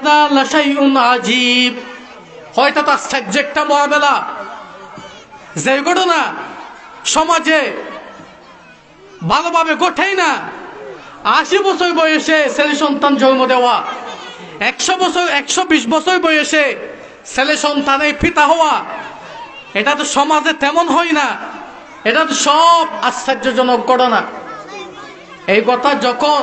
হাদা লাশাইউন আজীব। হয়তো তার একটা মহাবেলা। যে ঘটনা সমাজে ভালোভাবে ঘটেই না, আশি বছর বয়সে ছেলে সন্তান জন্ম দেওয়া, একশো বছর, একশো বিশ বছর বয়সে ছেলে সন্তানের পিতা হওয়া, এটা তো সমাজে তেমন হয় না। এটা তো সব আশ্চর্যজনক ঘটনা। এই কথা যখন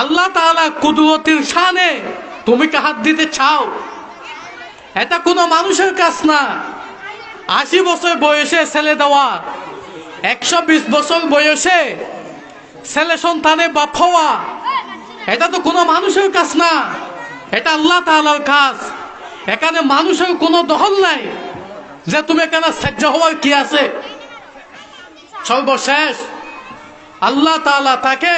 আল্লাহ তাআলা কুদরতির শানে তুমি কি হাত দিতে চাও? এটা কোনো মানুষের কাজ না। আশি বছর বয়সে ছেলে দেওয়া, একশো বিশ বছর বয়সে ছেলে সন্তানে বাপ হওয়া, এটা তো কোনো মানুষের কাজ না। এটা আল্লাহ তাআলার কাজ। এখানে মানুষের কোনো দখল নাই। যে তুমি এখানে সাহায্য হওয়ার কি আছে? সর্বশেষ, আল্লাহ তাআলা তাকে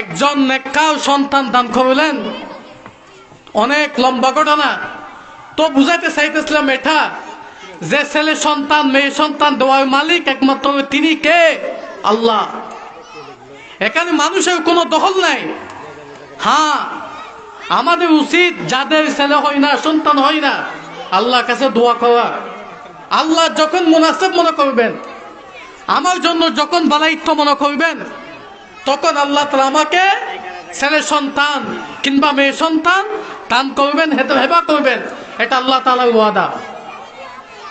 একজন নেককার সন্তান দান করলেন। অনেক লম্বা ঘটনা। তো বুঝাইতে চাইতেছিলাম এটা যে ছেলে সন্তান, মেয়ে সন্তান দেওয়ার মালিক, একমাত্র তিনি কে? আল্লাহ। এখানে মানুষের কোনো দখল নাই। হ্যাঁ আমাদের উচিত যাদের ছেলে হয় না, সন্তান হয় না, আল্লাহর কাছে দোয়া করা। আল্লাহ যখন মুনাসেব মনে করবেন, আমার জন্য যখন বালাইত্ব মনে করবেন তখন আল্লাহ তালা আমাকে ছেলে সন্তান কিংবা মেয়ে সন্তান দান করবেন, হেতে, হেবা করবেন। এটা আল্লাহ তালার ওয়াদা।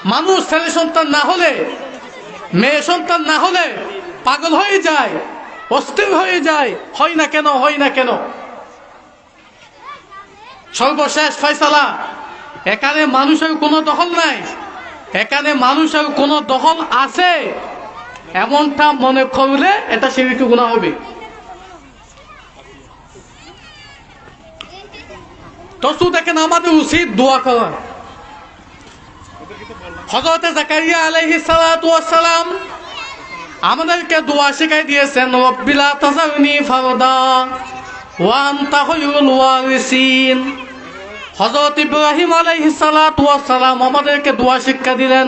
মানুষ ছেলে সন্তান না হলে, মেয়ে সন্তান না হলে পাগল হয়ে যায়, অস্থির হয়ে যায়। হয় না কেন, হয় না কেন? সর্বশেষ ফয়সালা, এখানে মানুষের কোনো দখল নাই। এখানে মানুষের কোনো দখল আছে। এমনটা মনে করলে এটা সেবিকে গুণা হবে। তসু দেখেন আমাদের উচিত দোয়া করা। হজরতে জাকারিয়া আলাইহি সালাম আমাদেরকে দোয়া শিখাই দিয়েছেন রব্বিলা তাজাউনি ফারদা ওয়া আনতা খায়রুল ওয়ারিসিন। হযরত ইব্রাহিম ওয়াস সালাম আমাদেরকে দোয়া শিক্ষা দিলেন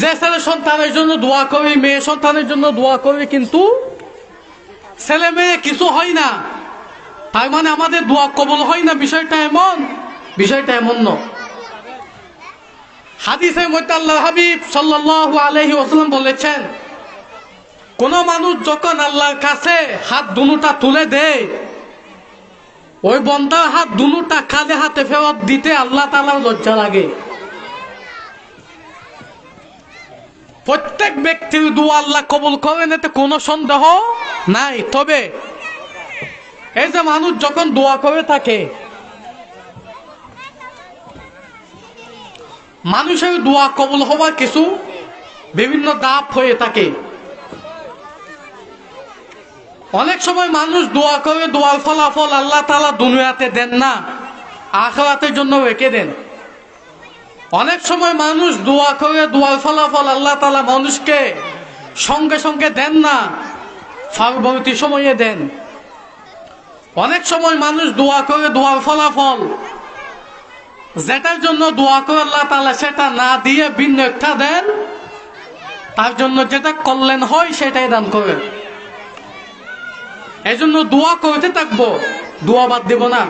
যে ছেলে সন্তানের জন্য দোয়া করি, মেয়ে সন্তানের জন্য দোয়া করি, কিন্তু ছেলে মেয়ে কিছু হয় না। তার মানে আমাদের দোয়া কবল হয় না, বিষয়টা এমন বিষয়টা এমন ন। হাদিসের মধ্যে আল্লাহ হাবিব সাল্লাল্লাহু আলাইহি ওয়াসাল্লাম বলেছেন, কোন মানুষ যখন আল্লাহর কাছে হাত দুনুটা তুলে দেয়, ওই বন্ধার হাত দুনুটা কাঁধে হাতে ফেরত দিতে আল্লাহ তালার লজ্জা লাগে। প্রত্যেক ব্যক্তির দোয়া আল্লাহ কবুল করেন, এতে কোনো সন্দেহ নাই। তবে এই যে মানুষ যখন দোয়া করে থাকে, মানুষের দোয়া কবুল হওয়ার কিছু বিভিন্ন দাপ হয়ে থাকে। অনেক সময় মানুষ দোয়া করে, দোয়ার ফলাফল আল্লাহ তালা দুনিয়াতে দেন না, আখরাতের জন্য রেখে দেন। অনেক সময় মানুষ দোয়া করে দোয়ার ফলাফল আল্লাহ তালা মানুষকে সঙ্গে সঙ্গে দেন না, পরবর্তী সময়ে দেন। অনেক সময় মানুষ দোয়া করে দোয়ার ফলাফল, যেটার জন্য দোয়া করে আল্লাহ তালা সেটা না দিয়ে ভিন্ন একটা দেন, তার জন্য যেটা কল্যাণ হয় সেটাই দান করে এই জন্য দোয়া করতে থাকব, দোয়া বাদ দেব না।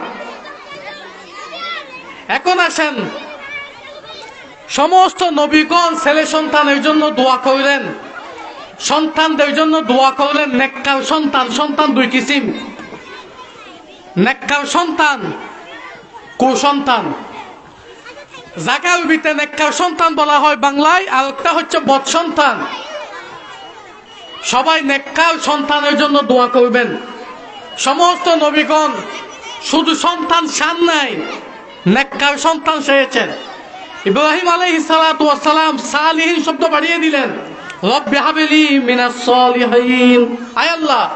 এখন আসেন সমস্ত নবীগণ ছেলে সন্তানের জন্য দোয়া করলেন। সন্তানদের জন্য দোয়া করলেন। নেককার সন্তান সন্তান দুই কিসিম। নেককার সন্তান, কুসন্তান। যাকে আরবিতে নেককার সন্তান বলা হয় বাংলায়, আর একটা হচ্ছে বৎ সন্তান। সবাই নেককার সন্তানের জন্য দোয়া করবেন। সমস্ত নবীগণ, শুধু সন্তান শান নাই, নেককার সন্তান চেয়েছেন ইব্রাহিম সালাতু ওয়াসসালাম সালিহিন শব্দ বাড়িয়ে দিলেন। রব্বি হাবিলি মিনাস সালিহিন। আয় আল্লাহ,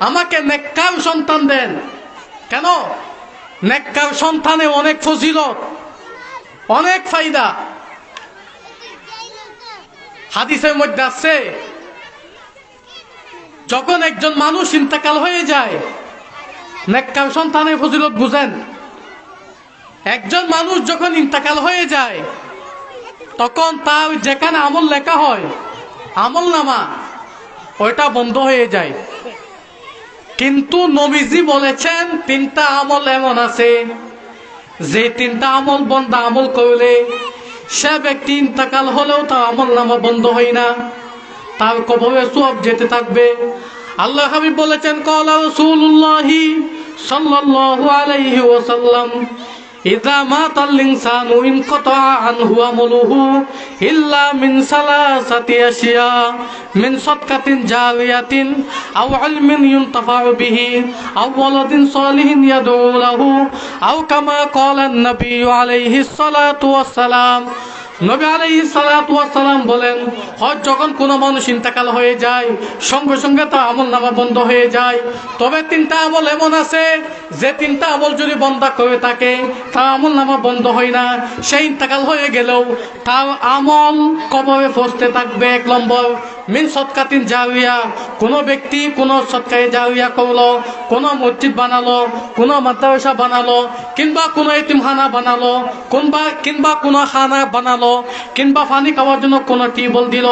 আমাকে নেককার সন্তান দেন। কেন? নেককার সন্তানে অনেক ফজিলত, অনেক ফায়দা। হাদিসের মধ্যে আছে, যখন একজন মানুষ ইন্তেকাল হয়ে যায়, নেককার সন্তানের ফজিলত বুঝেন। একজন মানুষ যখন ইন্তেকাল হয়ে যায়, তখন তার যেখানে আমল লেখা হয়, আমল নামা, ওইটা বন্ধ হয়ে যায়। কিন্তু নবীজি বলেছেন, তিনটা আমল এমন আছে, যে তিনটা আমল বন্ধ আমল করলে সে ব্যক্তি ইন্তেকাল হলেও তার আমল নামা বন্ধ হয় না। তার কবরে সব যেতে থাকবে। আল্লাহ হাবিব বলেছেন, কলা রসুল্লাহি সাল্লাল্লাহু আলাইহি ওয়াসাল্লাম ইদা মাতাল ইনসানু ইনকাতা আনহু আমলুহু ইল্লা মিন সালাসাতি আশিয়া মিন সাদকাতিন জারিয়াতিন আও ইলমিন ইউনতাফাউ বিহি, আও ওয়ালাদিন সালিহিন ইয়াদউ লাহু, আও কামা ক্বালা an-নবী আলাইহিস সালাতু ওয়াস সালাম। নবী আলাইহিস সালাতু ওয়াস সালাম বলেন, হজ যখন কোনো মানুষ ইন্তেকাল হয়ে যায়, সঙ্গে সঙ্গে তার আমল বন্ধ হয়ে যায়, তবে তিনটা আমল এমন আছে, যে তিনটা আমল যদি বন্ধ করে থাকে তা আমল বন্ধ হয় না। সেই ইন্তেকাল হয়ে গেলেও তা আমল কবরে ফসতে থাকবে এক নম্বর। মিন সৎকাতিন জাউরিয়া কোনো ব্যক্তি কোনো সৎকারে জাউরিয়া করল, কোনো মসজিদ বানালো, কোনো মাদ্রাসা বানালো, কিংবা কোনো এতিমখানা বানালো কোনবা কিংবা কোনো খানা বানালো, কিংবা পানি খাওয়ার জন্য কোনো টিউবওয়েল দিল,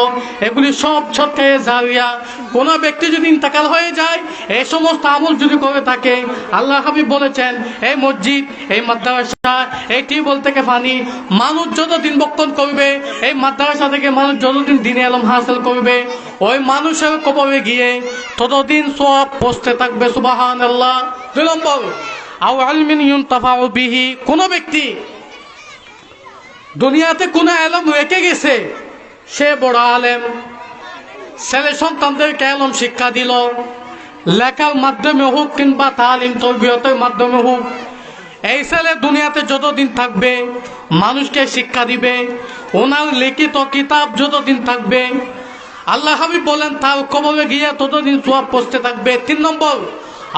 এগুলি সব সৎকারে জাউরিয়া কোনো ব্যক্তি যদি ইন্তেকাল হয়ে যায়, এই সমস্ত আমল যদি করে থাকে, আল্লাহ হাবিব বলেছেন, এই মসজিদ, এই মাদ্রাসা, এই টিউবওয়েল থেকে পানি মানুষ যতদিন বক্ষণ করবে, এই মাদ্রাসা থেকে মানুষ যতদিন দিনে আলম হাসিল করবে ওই মানুষের কবরে গিয়ে ততদিন সব পৌঁছতে থাকবে সুবাহান আল্লাহ দুই নম্বর, আও আলমিন ইউনতাফাউ বিহি, কোনো ব্যক্তি দুনিয়াতে কোনো আলম রেখে গেছে, সে বড় আলেম। ছেলে সন্তানদেরকে আলম শিক্ষা দিল, লেখার মাধ্যমে হোক কিংবা তালিম তরবিয়তের মাধ্যমে হোক, এই ছেলে দুনিয়াতে যতদিন থাকবে মানুষকে শিক্ষা দিবে, ওনার লিখিত কিতাব যতদিন থাকবে আল্লাহ হাবিব বলেন তার কবরে গিয়ে ততদিন সোয়াব পৌঁছতে থাকবে। তিন নম্বর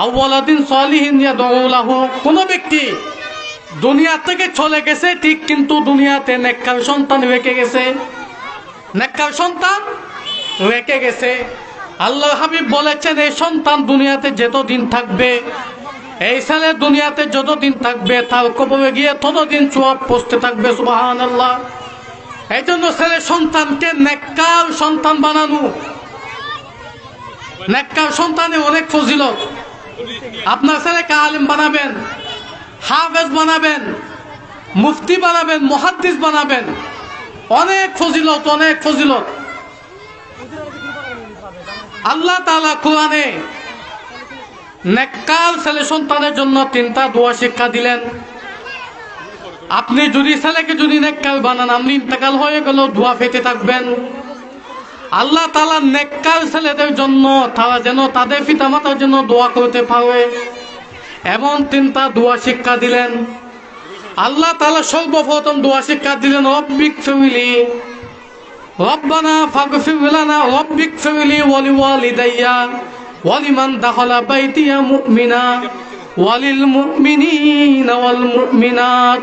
আউ্লাদিন সলিহিন কোনো ব্যক্তি দুনিয়া থেকে চলে গেছে, ঠিক কিন্তু দুনিয়াতে নেককার সন্তান রেখে গেছে। নেককার সন্তান রেখে গেছে। আল্লাহ হাবিব বলেছেন, এই সন্তান দুনিয়াতে যতদিন থাকবে, এই ছেলে দুনিয়াতে যতদিন থাকবে তার কবরে গিয়ে ততদিন সোয়াব পৌঁছতে থাকবে। সুবাহান আল্লাহ এই জন্য ছেলে সন্তানকে নেককার সন্তান বানানো। নেককার সন্তানে অনেক ফজিলত। আপনার ছেলেকে আলিম বানাবেন, হাফেজ বানাবেন, মুফতি বানাবেন, মহাদ্দিস বানাবেন। অনেক ফজিলত অনেক ফজিলত। আল্লাহ তাআলা কোরআনে নেককার ছেলে সন্তানের জন্য তিনটা দোয়া শিক্ষা দিলেন। আপনি যদি ছেলেকে যদি নেককার বানান, আপনি ইন্তেকাল হয়ে গেল দোয়া ফেটে থাকবেন। আল্লাহ তালা নেককার ছেলেদের জন্য, তারা যেন তাদের পিতামাতার জন্য দোয়া করতে পারে। এমন তিনটা দোয়া শিক্ষা দিলেন। আল্লাহ তালা সর্বপ্রথম দোয়া শিক্ষা দিলেন, রব্বিক ফ্যামিলি রব্বানা ফাগফির লানা, রব্বিক ফ্যামিলি ওয়ালি ওয়ালিদাইয়া ওয়ালিমান দাখালা বাইতিয়া মুমিনা, ওয়ালিল মুমিনিনা ওয়াল মুমিনাত।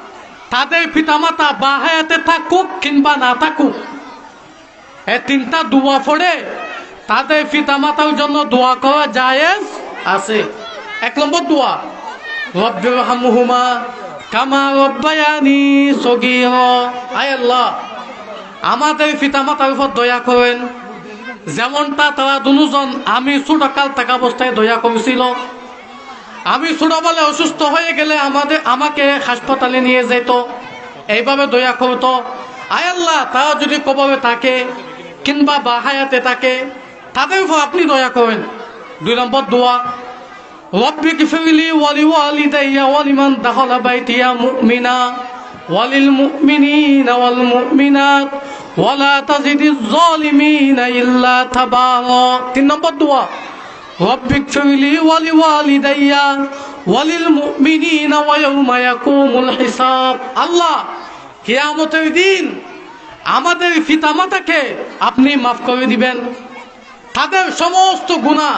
তাদের পিতামাতা বা হায়াতে থাকুক কিংবা না থাকুক এই তিনটা দোয়া পড়ে তাদের পিতামাতার জন্য দোয়া করা জায়েজ আছে। এক নম্বর দোয়া রব্বির হামহুমা কামা রব্বায়ানি সগীরা। আয় আল্লাহ, আমাদের পিতামাতার উপর দয়া করেন। যেমনটা তারা দুজন আমি ছোটকাল থাকা অবস্থায় দয়া করেছিল আমি ছোটবেলায় অসুস্থ হয়ে গেলে আমাদের, আমাকে হাসপাতালে নিয়ে যেত। এইভাবে দয়া করতো আয় আল্লাহ তারা যদি কবরে থাকে কিংবা বাহায়াতে থাকে, তাদের উপর আপনি দয়া করেন। দুই নম্বর দোয়া, রব্বি কিফিরলি ওয়ালি ওয়ালিদাইয়া ওয়ালিমান দাখালা বাইতিয়া মুমিনা, ওয়ালিল মুমিনিনা ওয়াল মুমিনাত, ওয়ালা তাজিদিজ জালিমিনা ইল্লা তাবারা। তিন নম্বর দোয়া رب اغفر لي ولوالدي وللمؤمنين ويوم يقوم الحساب আল্লাহ কিয়ামতের দিন আমাদের পিতামাতাকে আপনি মাফ করে দিবেন তাদের সমস্ত গুণা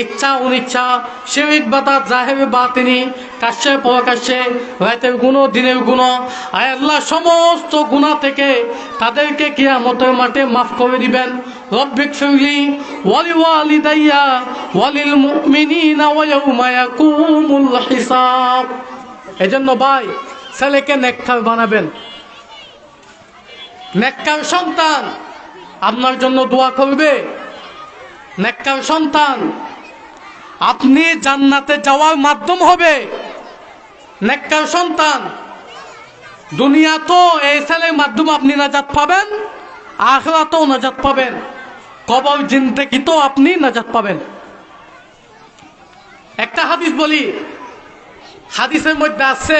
ইচ্ছা অনিচ্ছা শিরিক বাতা জাহেবে বাতিনি কাশ্যে প্রকাশ্যে রাতের গুণ দিনের গুণ আয় আল্লাহ সমস্ত গুণা থেকে তাদেরকে কিয়ামতের মাঠে মাফ করে দিবেন ওয়ালি ওয়ালিদাইয়া ওয়ালিল মুমিনিনা ওয়া ইয়াউমা ইয়াকুমুল হিসাব। এজন্য ভাই, ছেলেকে নেককার বানাবেন। নেককার সন্তান আপনার জন্য দোয়া করবে। নেককার সন্তান, আপনি জান্নাতে যাওয়ার মাধ্যম হবে। নেককার সন্তান দুনিয়া তো এই ছেলের মাধ্যমে আপনি নাজাত পাবেন, আখরাতেও নাজাত পাবেন। কবর জিন্দেগি তো আপনি নাজাত পাবেন? একটা হাদিস বলি হাদিসের মধ্যে আছে